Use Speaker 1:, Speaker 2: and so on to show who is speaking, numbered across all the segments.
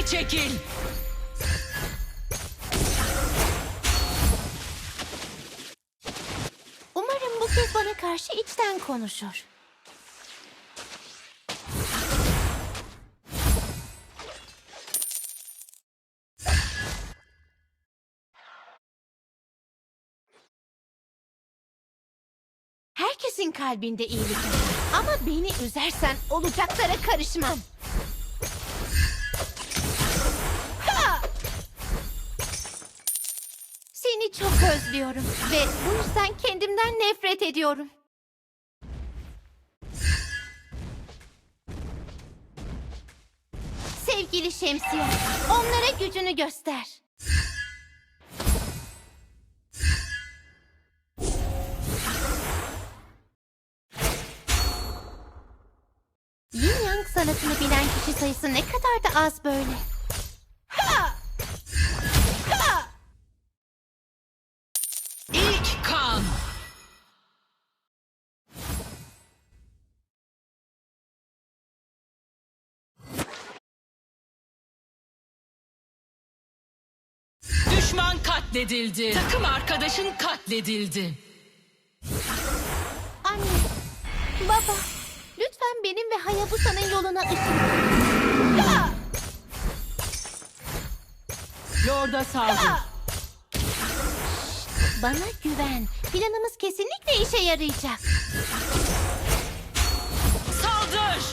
Speaker 1: Geri çekil.
Speaker 2: Umarım bu kez bana karşı içten konuşur. Herkesin kalbinde iyilik var. Ama beni üzersen olacaklara karışmam. Çok özlüyorum ve bu yüzden kendimden nefret ediyorum. Sevgili şemsiye, onlara gücünü göster. Yin Yang sanatını bilen kişi sayısı ne kadar da az böyle.
Speaker 1: Düşman katledildi. Takım arkadaşın katledildi.
Speaker 2: Anne, baba, lütfen benim ve Hayabusa'nın yoluna ışın.
Speaker 1: Lord'a saldır.
Speaker 2: Ha! Bana güven. Planımız kesinlikle işe yarayacak.
Speaker 1: Saldır!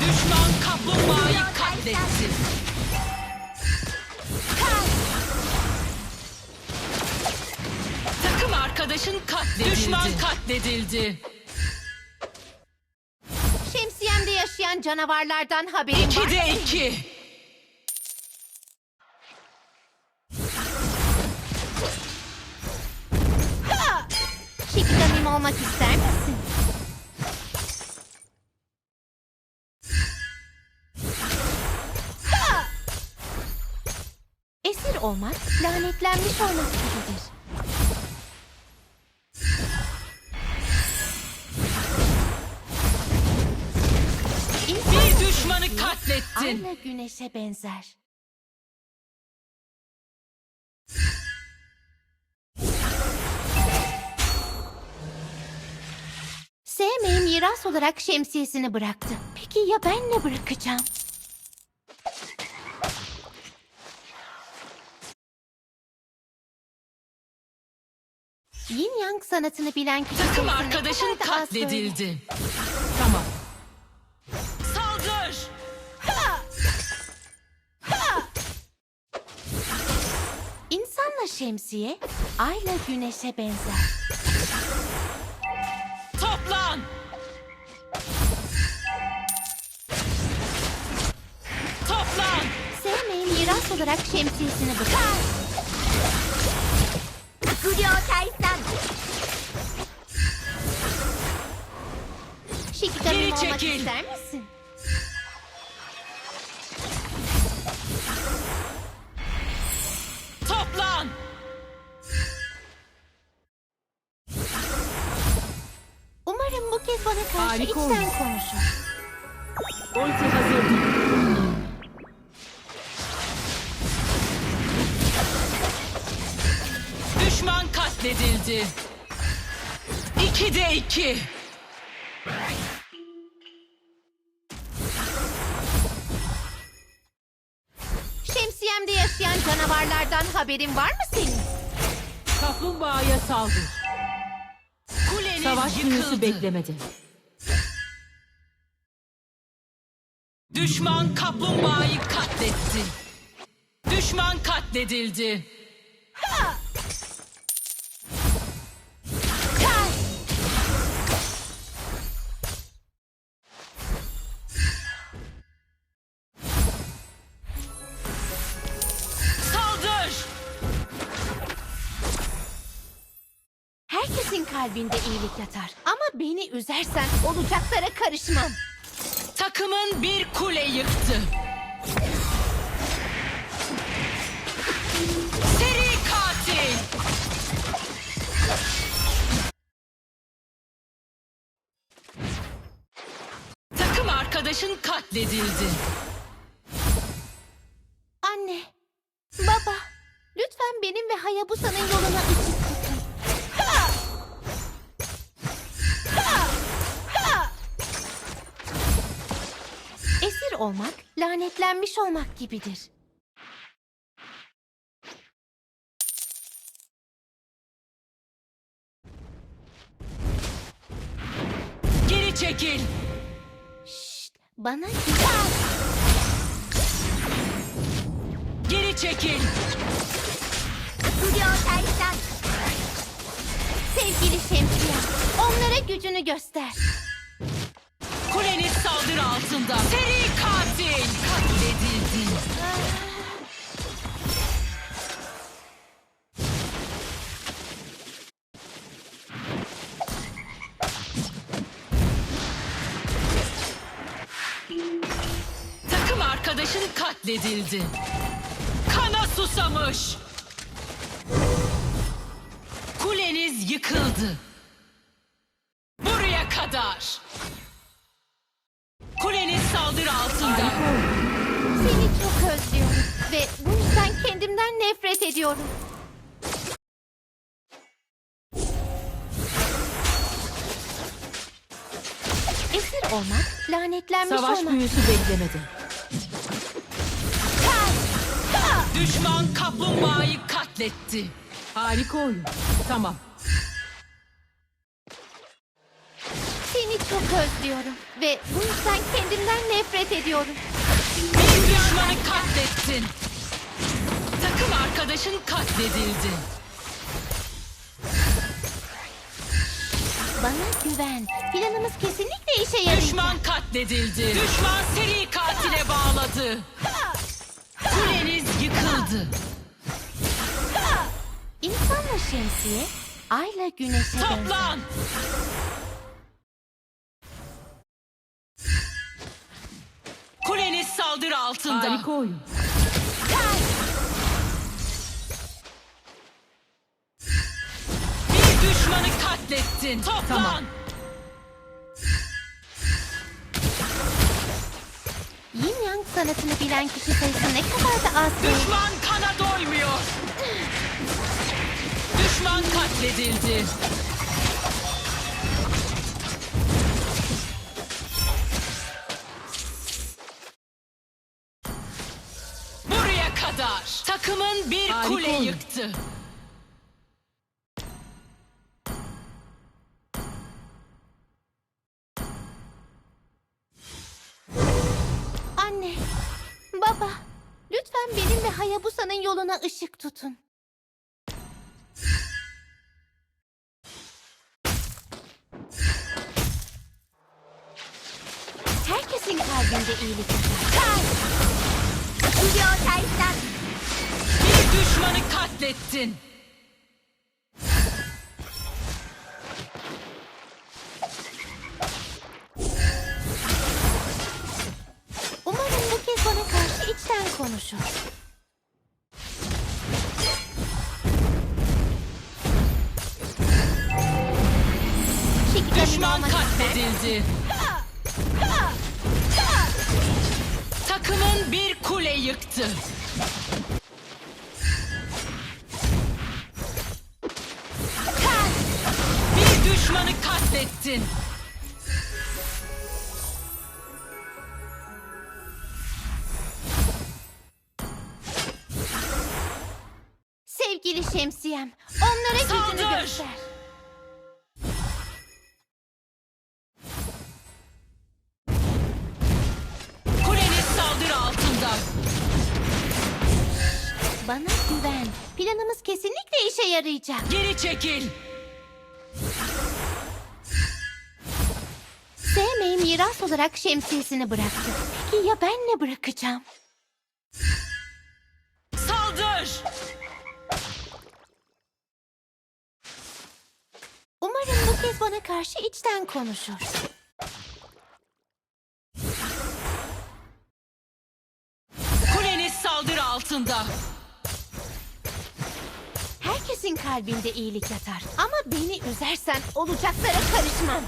Speaker 1: Düşman kaplumbağayı katletti. Katledildi. Düşman katledildi.
Speaker 2: Şemsiyemde yaşayan canavarlardan haberim var.
Speaker 1: İkide iki.
Speaker 2: Şikigamim olmak ister misin? Ha! Esir olmak, lanetlenmiş olmak gibidir.
Speaker 1: Katlettin.
Speaker 2: aynı güneşe benzer. Sevmeyi miras olarak şemsiyesini bıraktı. Peki ya ben ne bırakacağım? Yin Yang sanatını bilen kişi
Speaker 1: Takım arkadaşın katledildi. Tamam.
Speaker 2: Şemsiye, ayla güneşe benzer.
Speaker 1: Toplan! Toplan!
Speaker 2: Sevmeyi miras olarak şemsiyesini bırak. Guryo Taysan. Şikigamim
Speaker 1: Geri çekil.
Speaker 2: ister misin?
Speaker 1: Harika oyun.
Speaker 2: konuşur.
Speaker 1: Ulti hazır. Düşman katledildi. İkide iki.
Speaker 2: Şemsiyemde yaşayan canavarlardan haberin var mı senin?
Speaker 3: Kaplumbağaya saldır.
Speaker 1: Kuleniz
Speaker 3: Savaş
Speaker 1: yıkıldı.
Speaker 3: günüsü beklemedi.
Speaker 1: Düşman kaplumbağayı katletti. Düşman katledildi. Ha!
Speaker 2: Herkesin kalbinde iyilik yatar. Ama beni üzersen olacaklara karışmam.
Speaker 1: Takımın bir kule yıktı. Seri katil. Takım arkadaşın katledildi.
Speaker 2: Anne, baba, lütfen benim ve Hayabusa'nın yoluna ışık tutun. Olmak, lanetlenmiş olmak gibidir.
Speaker 1: Geri çekil.
Speaker 2: Şşt, bana güzel.
Speaker 1: Geri çekil.
Speaker 2: Duruyor tersten. Sevgili şemsiye, onlara gücünü göster.
Speaker 1: Kuleniz saldırı altında. Seri katil. Katledildi. Takım arkadaşın katledildi. Kana susamış. Kuleniz yıkıldı. Buraya kadar.
Speaker 2: Seni çok özlüyorum ve bu yüzden kendimden nefret ediyorum. Esir olmak, lanetlenmiş
Speaker 3: Savaş
Speaker 2: olmak.
Speaker 3: büyüsü beklemedi.
Speaker 1: Düşman kaplumbağayı katletti.
Speaker 3: Harika oyun. Tamam.
Speaker 2: Seni çok özlüyorum ve bu yüzden kendimden nefret ediyorum.
Speaker 1: Bir düşmanı katlettin. Takım arkadaşın katledildi.
Speaker 2: Bana güven. Planımız kesinlikle işe yarayacak.
Speaker 1: Düşman katledildi. Düşman seri katile bağladı. Kuleniz yıkıldı.
Speaker 2: İnsanla şemsiye, ayla güneşe.
Speaker 1: Toplan. Kuleniz saldırı altında.
Speaker 3: Harika oyun.
Speaker 1: Bir düşmanı katlettin. Toplan.
Speaker 3: Tamam.
Speaker 2: Yin Yang sanatını bilen kişi sayısı ne kadar da az değil.
Speaker 1: Düşman kana doymuyor. Düşman katledildi. Yıktı.
Speaker 2: Anne, baba, lütfen benim ve Hayabusa'nın yoluna ışık tutun. Herkesin kalbinde iyilik yatar. Duruyor tersten.
Speaker 1: Düşmanı katlettin.
Speaker 2: Umarım bu kez bana karşı içten konuşur.
Speaker 1: Düşman katledildi. Takımın bir kule yıktı. Katlettin.
Speaker 2: Sevgili şemsiyem, onlara gücünü
Speaker 1: Saldır!
Speaker 2: göster.
Speaker 1: Kuleniz saldırı altında.
Speaker 2: Bana güven. Planımız kesinlikle işe yarayacak.
Speaker 1: Geri çekil.
Speaker 2: Sevmeyi miras olarak şemsiyesini bıraktı. Peki ya ben ne bırakacağım?
Speaker 1: Saldır.
Speaker 2: Umarım Herkes bana karşı içten konuşur.
Speaker 1: Kuleniz saldırı altında.
Speaker 2: Herkesin kalbinde iyilik yatar. Ama beni üzersen olacaklara karışmam.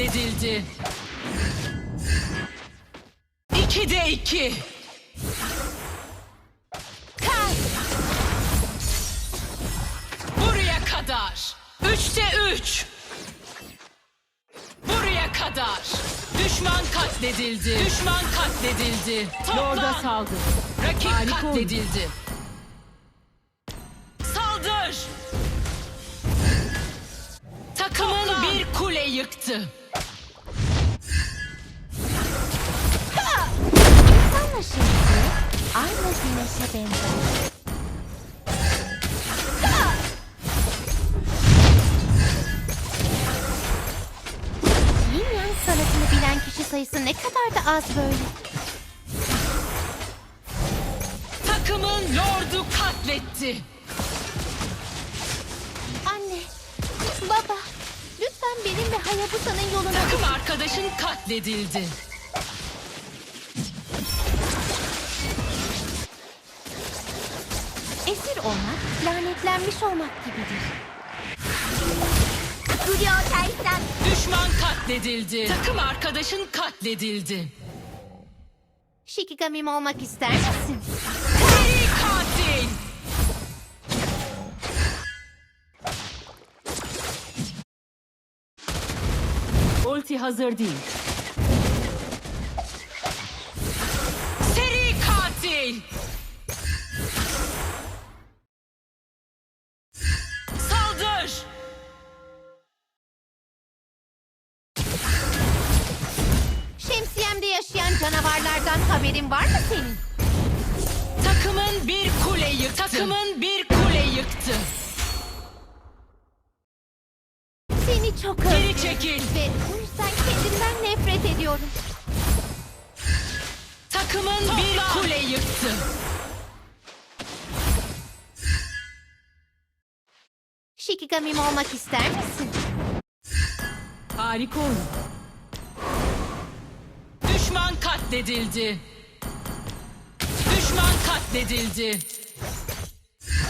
Speaker 1: Katledildi. İkide iki.
Speaker 2: Kay.
Speaker 1: Buraya kadar. Üçte üç. Buraya kadar. Düşman katledildi. Düşman katledildi.
Speaker 3: Lord'a
Speaker 1: Toplan.
Speaker 3: saldır.
Speaker 1: Rakip
Speaker 3: Harika
Speaker 1: katledildi. Saldır. Takımın bir kule yıktı.
Speaker 2: Şimdi aynı güneşe benzer. Yin Yang sanatını bilen kişi sayısı ne kadar da az böyle.
Speaker 1: Takımın lordu katletti.
Speaker 2: Anne, baba, lütfen benimle Hayabusa'nın yoluna
Speaker 1: Takım arkadaşın katledildi.
Speaker 2: Lanetlenmiş olmak gibidir. Julio Tersan.
Speaker 1: Düşman katledildi. Takım arkadaşın katledildi.
Speaker 2: Shikigamim olmak ister misin?
Speaker 1: Seri katil.
Speaker 3: Ulti hazır değil.
Speaker 2: Şemsiyemde yaşayan canavarlardan haberin var mı senin?
Speaker 1: Takımın bir kule yıktı. Takımın bir kule yıktı.
Speaker 2: Seni çok
Speaker 1: Geri
Speaker 2: özledim.
Speaker 1: çekil.
Speaker 2: Ve bu yüzden kendimden nefret ediyorum.
Speaker 1: Takımın bir kule yıktı.
Speaker 2: Shikigamim olmak ister misin?
Speaker 3: Harika oyun.
Speaker 1: Katledildi. Düşman katledildi.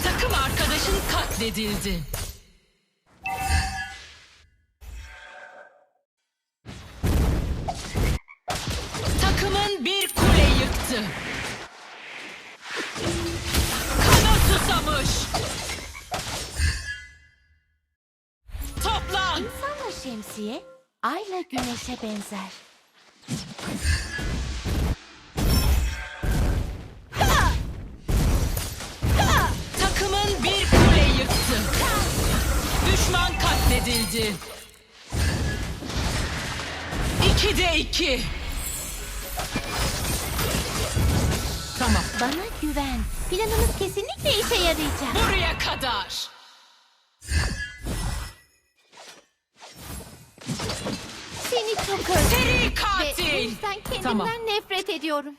Speaker 1: Takım arkadaşın katledildi. Takımın bir kule yıktı. Kana susamış. Toplan.
Speaker 2: İnsanla şemsiye, ayla güneşe benzer.
Speaker 1: Katledildi. İkide iki.
Speaker 3: Tamam.
Speaker 2: Bana güven. Planımız kesinlikle işe yarayacak.
Speaker 1: Buraya kadar.
Speaker 2: Seni çok özledim.
Speaker 1: Seri
Speaker 2: Ve bu
Speaker 1: katil.
Speaker 2: yüzden kendimden
Speaker 3: Tamam.
Speaker 2: nefret ediyorum.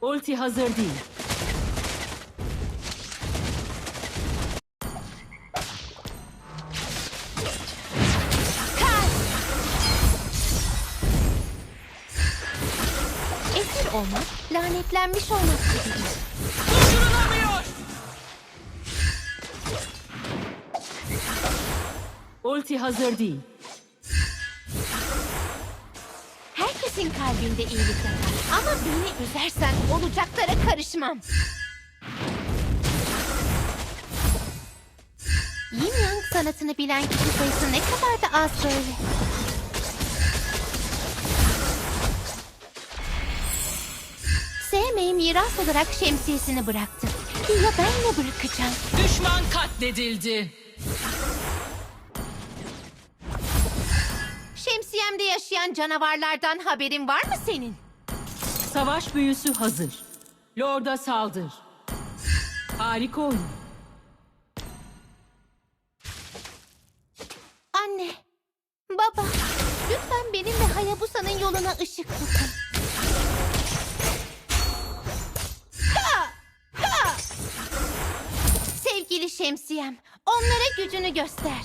Speaker 3: Ulti hazır değil.
Speaker 2: Gibidir.
Speaker 1: Durdurulamıyor.
Speaker 3: Ulti hazır değil.
Speaker 2: Herkesin kalbinde iyilik yatar. Ama beni üzersen olacaklara karışmam. Yin Yang sanatını bilen kişi sayısı ne kadar da az böyle. Sevmeyi miras olarak şemsiyesini bıraktı. Ya ben ne bırakacağım?
Speaker 1: Düşman katledildi.
Speaker 2: Şemsiyemde yaşayan canavarlardan haberin var mı senin?
Speaker 3: Savaş büyüsü hazır. Lord'a saldır. Harika oyun.
Speaker 2: Anne, baba, lütfen benim ve Hayabusa'nın yoluna ışık tutun. Şemsiyem, onlara gücünü göster.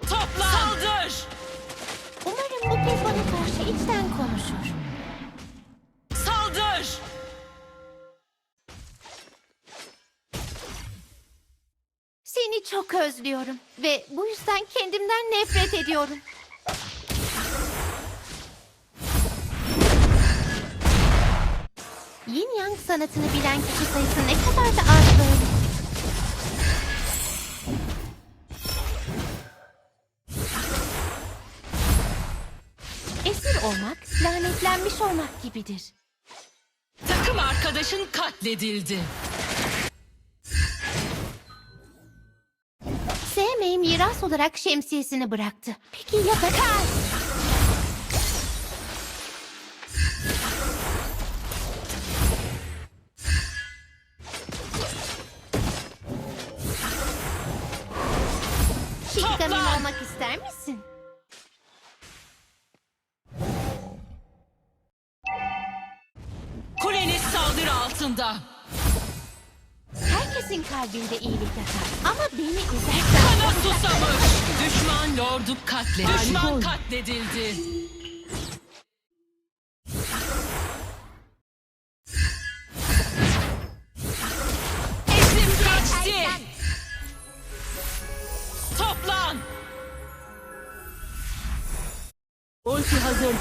Speaker 1: Toplan! Saldır!
Speaker 2: Umarım bu kez bana karşı içten konuşur.
Speaker 1: Saldır!
Speaker 2: Seni çok özlüyorum ve bu yüzden kendimden nefret ediyorum. Yang sanatını bilen kişi sayısı ne kadar da az böyle. Esir olmak, lanetlenmiş olmak gibidir.
Speaker 1: Takım arkadaşın katledildi.
Speaker 2: Sevmeyi miras olarak şemsiyesini bıraktı. Peki ya Bakar?
Speaker 1: Toplan!
Speaker 2: olmak ister misin?
Speaker 1: Kuleniz saldırı altında.
Speaker 2: Herkesin kalbinde iyilik yatar. Ama beni üzersen...
Speaker 1: Kana susamış. Düşman lordu katledildi. Düşman katledildi. Ezim geçti. Toplan.
Speaker 3: Ulti hazır